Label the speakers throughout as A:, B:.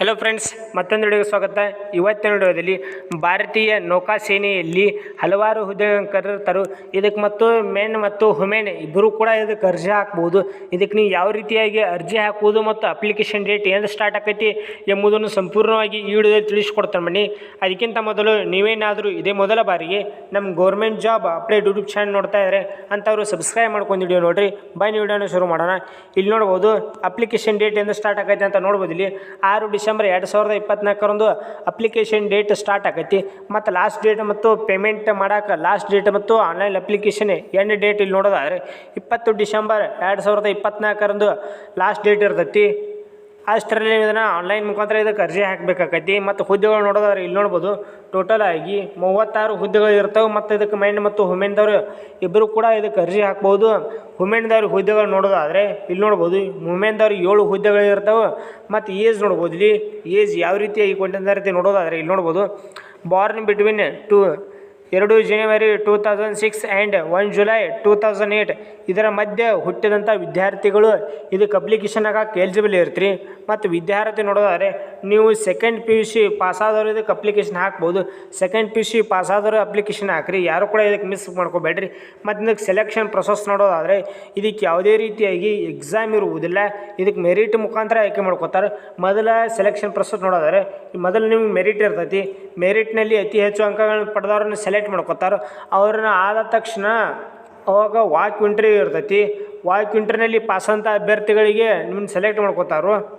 A: Hello friends ಮತ್ತೊಂದು ವಿಡಿಯೋಗೆ ಸ್ವಾಗತ. ಇವತ್ತಿನ ವಿಡಿಯೋದಲ್ಲಿ ಭಾರತೀಯ ನೌಕಾಸೇನೆಯಲ್ಲಿ ಹಲವಾರು ಹುದ್ದೆಗಳನ್ನು ಕರೆದಿರ್ತಾರೆ ಇದಕ್ಕೆ ಮತ್ತು ಮೆನ್ ಮತ್ತು ಹುಮೆನ್ ಇಬ್ಬರು ಕೂಡ ಇದಕ್ಕೆ ಅರ್ಜಿ ಹಾಕ್ಬೋದು. ಇದಕ್ಕೆ ನೀವು ಯಾವ ರೀತಿಯಾಗಿ ಅರ್ಜಿ ಹಾಕುವುದು ಮತ್ತು ಅಪ್ಲಿಕೇಶನ್ ಡೇಟ್ ಏನು ಸ್ಟಾರ್ಟ್ ಆಕೈತಿ ಎಂಬುದನ್ನು ಸಂಪೂರ್ಣವಾಗಿ ಈ ವಿಡಿಯೋದಲ್ಲಿ ತಿಳಿಸ್ಕೊಡ್ತಾರೆ ಬನ್ನಿ. ಅದಕ್ಕಿಂತ ಮೊದಲು ನೀವೇನಾದರೂ ಇದೇ ಮೊದಲ ಬಾರಿಗೆ ನಮ್ಮ government job update YouTube channel ನೋಡ್ತಾ ಇದ್ದಾರೆ ಅಂಥವ್ರು ಸಬ್ಸ್ಕ್ರೈಬ್ ಮಾಡ್ಕೊಂಡು ವಿಡಿಯೋ ಬಾಯ್ ಬನ್ನಿ ವಿಡಿಯೋನ ಶುರು ಮಾಡೋಣ. ಇಲ್ಲಿ ನೋಡ್ಬೋದು ಅಪ್ಲಿಕೇಶನ್ ಡೇಟ್ ಎಂದು ಸ್ಟಾರ್ಟ್ ಆಗೈತೆ ಅಂತ ನೋಡ್ಬೋದು ಇಲ್ಲಿ ಆರು ಡಿಸೆಂಬರ್ ಎರಡು ಸಾವಿರದ ಇಪ್ಪತ್ನಾಲ್ಕರಂದು ಅಪ್ಲಿಕೇಶನ್ ಡೇಟ್ ಸ್ಟಾರ್ಟ್ ಆಗೈತಿ. ಮತ್ತು ಲಾಸ್ಟ್ ಡೇಟ್ ಮತ್ತು ಪೇಮೆಂಟ್ ಮಾಡೋಕೆ ಲಾಸ್ಟ್ ಡೇಟ್ ಮತ್ತು ಆನ್ಲೈನ್ ಅಪ್ಲಿಕೇಶನ್ ಎಂಡ್ ಡೇಟ್ ಇಲ್ಲಿ ನೋಡೋದಾದ್ರೆ ಇಪ್ಪತ್ತು ಡಿಸೆಂಬರ್ ಎರಡು ಸಾವಿರದ ಇಪ್ಪತ್ನಾಲ್ಕರಂದು ಲಾಸ್ಟ್ ಡೇಟ್ ಇರ್ತೈತಿ. ಅಷ್ಟರಲ್ಲಿ ಇದನ್ನು ಆನ್ಲೈನ್ ಮುಖಾಂತರ ಇದಕ್ಕೆ ಅರ್ಜಿ ಹಾಕಬೇಕಾಕೈತಿ. ಮತ್ತು ಹುದ್ದೆಗಳು ನೋಡೋದಾದ್ರೆ ಇಲ್ಲಿ ನೋಡ್ಬೋದು ಟೋಟಲ್ ಆಗಿ ಮೂವತ್ತಾರು ಹುದ್ದೆಗಳು ಇರ್ತವೆ. ಮತ್ತು ಇದಕ್ಕೆ ಮೆನ್ ಮತ್ತು ಹುಮೆನ್ದವರು ಇಬ್ಬರು ಕೂಡ ಇದಕ್ಕೆ ಅರ್ಜಿ ಹಾಕ್ಬೋದು. ಹುಮೆನ್ದವ್ರ ಹುದ್ದೆಗಳು ನೋಡೋದಾದರೆ ಇಲ್ಲಿ ನೋಡ್ಬೋದು ವುಮೆನ್ದವ್ರಿಗೆ ಏಳು ಹುದ್ದೆಗಳು ಇರ್ತವೆ. ಮತ್ತು ಏಜ್ ನೋಡ್ಬೋದು ಇಲ್ಲಿ. ಏಜ್ ಯಾವ ರೀತಿಯಾಗಿ ರೀತಿ ನೋಡೋದಾದರೆ ಇಲ್ಲಿ ನೋಡ್ಬೋದು. ಬಾರ್ನ್ ಬಿಟ್ವೀನ್ ಟು ಎರಡು January two thousand six and one July two thousand eight ಇದರ ಮಧ್ಯೆ ಹುಟ್ಟಿದಂಥ ವಿದ್ಯಾರ್ಥಿಗಳು ಇದಕ್ಕೆ ಅಪ್ಲಿಕೇಶನ್ ಹಾಕಕ್ಕೆ ಎಲಿಜಿಬಲ್ ಇರ್ತೀರಿ. ಮತ್ತು ವಿದ್ಯಾರ್ಥಿ ನೋಡೋದಾದ್ರೆ, ನೀವು ಸೆಕೆಂಡ್ ಪಿ ಯು ಸಿ ಪಾಸಾದವರು ಇದಕ್ಕೆ ಅಪ್ಲಿಕೇಶನ್ ಹಾಕ್ಬೋದು. ಸೆಕೆಂಡ್ ಪಿ ಯು ಸಿ ಪಾಸಾದವರು ಅಪ್ಲಿಕೇಶನ್ ಹಾಕ್ರಿ. ಯಾರು ಕೂಡ ಇದಕ್ಕೆ ಮಿಸ್ ಮಾಡ್ಕೋಬೇಡ್ರಿ. ಮತ್ತು ಇದಕ್ಕೆ ಸೆಲೆಕ್ಷನ್ ಪ್ರೊಸೆಸ್ ನೋಡೋದಾದರೆ, ಇದಕ್ಕೆ ಯಾವುದೇ ರೀತಿಯಾಗಿ ಎಕ್ಸಾಮ್ ಇರುವುದಿಲ್ಲ. ಇದಕ್ಕೆ ಮೆರಿಟ್ ಮುಖಾಂತರ ಆಯ್ಕೆ ಮಾಡ್ಕೋತಾರೆ. ಮೊದಲ ಸೆಲೆಕ್ಷನ್ ಪ್ರೊಸೆಸ್ ನೋಡೋದಾದ್ರೆ, ಮೊದಲು ನಿಮ್ಗೆ ಮೆರಿಟ್ ಇರ್ತೈತಿ. ಮೆರಿಟ್ನಲ್ಲಿ ಅತಿ ಹೆಚ್ಚು ಅಂಕಗಳನ್ನು ಪಡೆದವ್ರನ್ನ ಸೆಲೆಕ್ಟ್ ಮಾಡ್ಕೋತಾರೆ. ಅವ್ರನ್ನ ಆದ ತಕ್ಷಣ ಅವಾಗ ವಾಕ್ ಇಂಟರ್ವ್ಯೂ ಇರ್ತೈತಿ. ವಾಕ್ ಪಾಸ್ ಪಾಸಂತ ಅಭ್ಯರ್ಥಿಗಳಿಗೆ ನಿಮ್ಮನ್ನ ಸೆಲೆಕ್ಟ್ ಮಾಡ್ಕೋತಾರೋ.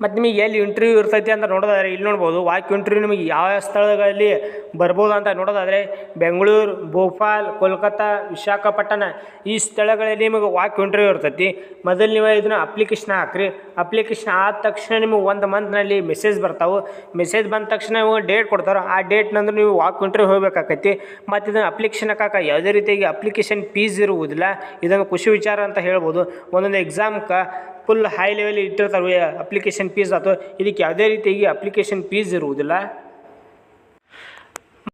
A: ಮತ್ತು ನಿಮಗೆ ಎಲ್ಲಿ ಇಂಟರ್ವ್ಯೂ ಇರ್ತೈತಿ ಅಂತ ನೋಡೋದಾದ್ರೆ ಇಲ್ಲಿ ನೋಡ್ಬೋದು. ವಾಕ್ ಇಂಟರ್ವ್ಯೂ ನಿಮಗೆ ಯಾವ ಸ್ಥಳಗಳಲ್ಲಿ ಬರ್ಬೋದು ಅಂತ ನೋಡೋದಾದರೆ ಬೆಂಗಳೂರು, ಭೋಪಾಲ್, ಕೋಲ್ಕತ್ತಾ, ವಿಶಾಖಪಟ್ಟಣ ಈ ಸ್ಥಳಗಳಲ್ಲಿ ನಿಮಗೆ ವಾಕ್ ಇಂಟರ್ವ್ಯೂ ಇರ್ತೈತಿ. ಮೊದಲು ನೀವು ಇದನ್ನ ಅಪ್ಲಿಕೇಶನ್ ಹಾಕ್ರಿ. ಅಪ್ಲಿಕೇಶನ್ ಆದ ತಕ್ಷಣ ನಿಮಗೆ ಒಂದು ಮಂತ್ನಲ್ಲಿ ಮೆಸೇಜ್ ಬರ್ತಾವೆ. ಮೆಸೇಜ್ ಬಂದ ತಕ್ಷಣ ನೀವು ಡೇಟ್ ಕೊಡ್ತಾರೆ ಆ ಡೇಟ್ನಂದ್ರೆ ನೀವು ವಾಕ್ ಇಂಟರ್ವ್ಯೂ ಹೋಗ್ಬೇಕಾಕೈತಿ. ಮತ್ತು ಇದನ್ನು ಅಪ್ಲಿಕೇಶನ್ ಹಾಕಕ್ಕೆ ಯಾವುದೇ ರೀತಿಯಾಗಿ ಅಪ್ಲಿಕೇಶನ್ ಫೀಸ್ ಇರುವುದಿಲ್ಲ. ಇದನ್ನು ಖುಷಿ ವಿಚಾರ ಅಂತ ಹೇಳ್ಬೋದು. ಒಂದೊಂದು ಎಕ್ಸಾಮ್ಗೆ ಫುಲ್ ಹೈ ಲೆವೆಲ್ ಇಟ್ಟಿರ್ತಾರೆ ಅಪ್ಲಿಕೇಶನ್ ಫೀಸ್ ಅಥವಾ ಇದಕ್ಕೆ ಯಾವುದೇ ರೀತಿಯಾಗಿ ಅಪ್ಲಿಕೇಶನ್ ಫೀಸ್ ಇರುವುದಿಲ್ಲ.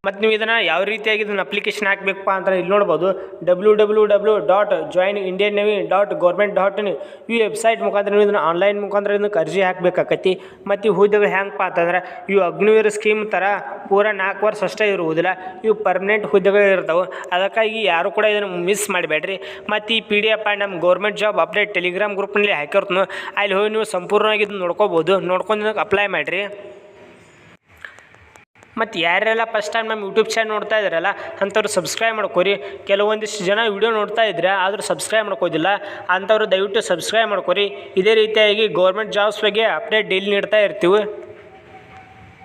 A: ಮತ್ತು ನೀವು ಇದನ್ನು ಯಾವ ರೀತಿಯಾಗಿ ಇದನ್ನು ಅಪ್ಲಿಕೇಶನ್ ಹಾಕಬೇಕಪ್ಪ ಅಂತ ಇಲ್ಲಿ ನೋಡ್ಬೋದು. W W W dot join Indian navy dot government dot ಈ ವೆಬ್ಸೈಟ್ ಮುಖಾಂತರ ನೀವು ಇದನ್ನು ಆನ್ಲೈನ್ ಮುಖಾಂತರ ಇದಕ್ಕೆ ಅರ್ಜಿ ಹಾಕಬೇಕಾಕತಿ ಮತ್ತು ಈ ಹುದ್ದೆಗಳು ಹೆಂಗಪ್ಪ ಅಂತಂದ್ರೆ ಇವು ಅಗ್ನಿವೀರ ಸ್ಕೀಮ್ ಥರ ಪೂರ ನಾಲ್ಕು ವರ್ಷ ಅಷ್ಟೇ ಇರುವುದಿಲ್ಲ. ಇವು ಪರ್ಮನೆಂಟ್ ಹುದ್ದೆಗಳು ಅದಕ್ಕಾಗಿ ಯಾರು ಕೂಡ ಇದನ್ನು ಮಿಸ್ ಮಾಡಬೇಡ್ರಿ. ಮತ್ತು ಈ ಪಿ ಡಿ ಎಫ್ ನಮ್ಮ ಗೌರ್ಮೆಂಟ್ ಜಾಬ್ ಅಪ್ಡೇಟ್ ಟೆಲಿಗ್ರಾಮ್ ಗ್ರೂಪ್ನಲ್ಲಿ ಹಾಕಿರ್ತನೋ ಅಲ್ಲಿ ಹೋಗಿ ನೀವು ಸಂಪೂರ್ಣವಾಗಿ ಇದನ್ನು ನೋಡ್ಕೋಬೋದು. ನೋಡ್ಕೊಂಡು ಅಪ್ಲೈ ಮಾಡಿರಿ. ಮತ್ತು ಯಾರೆಲ್ಲ ಫಸ್ಟ್ ಟೈಮ್ ನಮ್ಮ ಯೂಟ್ಯೂಬ್ ಚಾನಲ್ ನೋಡ್ತಾ ಇದ್ದಾರಲ್ಲ ಅಂಥವ್ರು ಸಬ್ಸ್ಕ್ರೈಬ್ ಮಾಡ್ಕೊರಿ. ಕೆಲವೊಂದಿಷ್ಟು ಜನ ವಿಡಿಯೋ ನೋಡ್ತಾ ಇದ್ರೆ ಆದರೂ ಸಬ್ಸ್ಕ್ರೈಬ್ ಮಾಡ್ಕೋದಿಲ್ಲ, ಅಂಥವ್ರು ದಯವಿಟ್ಟು ಸಬ್ಸ್ಕ್ರೈಬ್ ಮಾಡ್ಕೊರಿ. ಇದೇ ರೀತಿಯಾಗಿ ಗೌರ್ಮೆಂಟ್ ಜಾಬ್ಸ್ ಬಗ್ಗೆ ಅಪ್ಡೇಟ್ ಡೈಲಿ ನೀಡ್ತಾ ಇರ್ತೀವಿ.